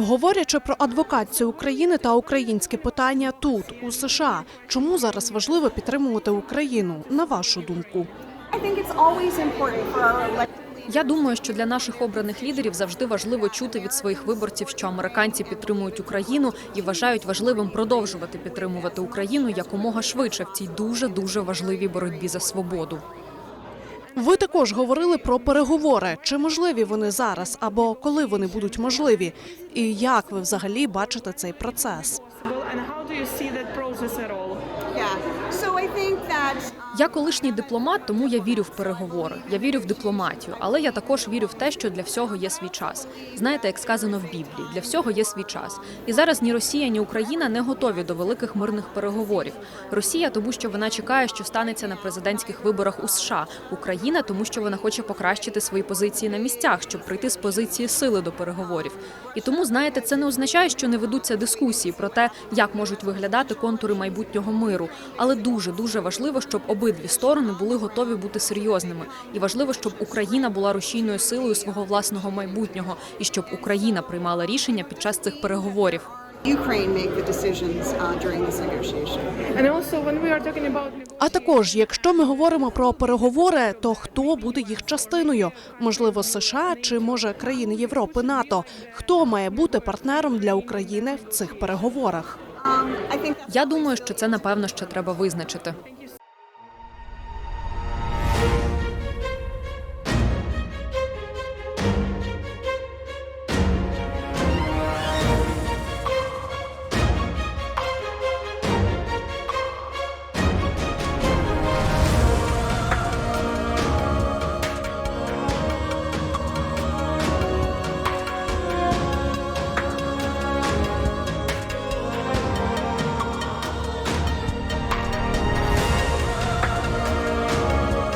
Говорячи про адвокацію України та українське питання тут, у США, чому зараз важливо підтримувати Україну, на вашу думку? Я думаю, що для наших обраних лідерів завжди важливо чути від своїх виборців, що американці підтримують Україну і вважають важливим продовжувати підтримувати Україну якомога швидше в цій дуже дуже важливій боротьбі за свободу. Ви також говорили про переговори. Чи можливі вони зараз або коли вони будуть можливі? І як ви взагалі бачите цей процес? And how do you see that process at all? Yeah. So I think Я колишній дипломат, тому я вірю в переговори. Я вірю в дипломатію, але я також вірю в те, що для всього є свій час. Знаєте, як сказано в Біблії, для всього є свій час. І зараз ні Росія, ні Україна не готові до великих мирних переговорів. Росія, тому що вона чекає, що станеться на президентських виборах у США. Україна, тому що вона хоче покращити свої позиції на місцях, щоб прийти з позиції сили до переговорів. І тому, знаєте, це не означає, що не ведуться дискусії про те, як можуть виглядати контури майбутнього миру. Але дуже дуже важливо, щоб обидві сторони були готові бути серйозними, і важливо, щоб Україна була рушійною силою свого власного майбутнього, і щоб Україна приймала рішення під час цих переговорів. Uh, А також, якщо ми говоримо про переговори, то хто буде їх частиною? Можливо, США чи може країни Європи НАТО? Хто має бути партнером для України в цих переговорах? Я думаю, що це напевно ще треба визначити.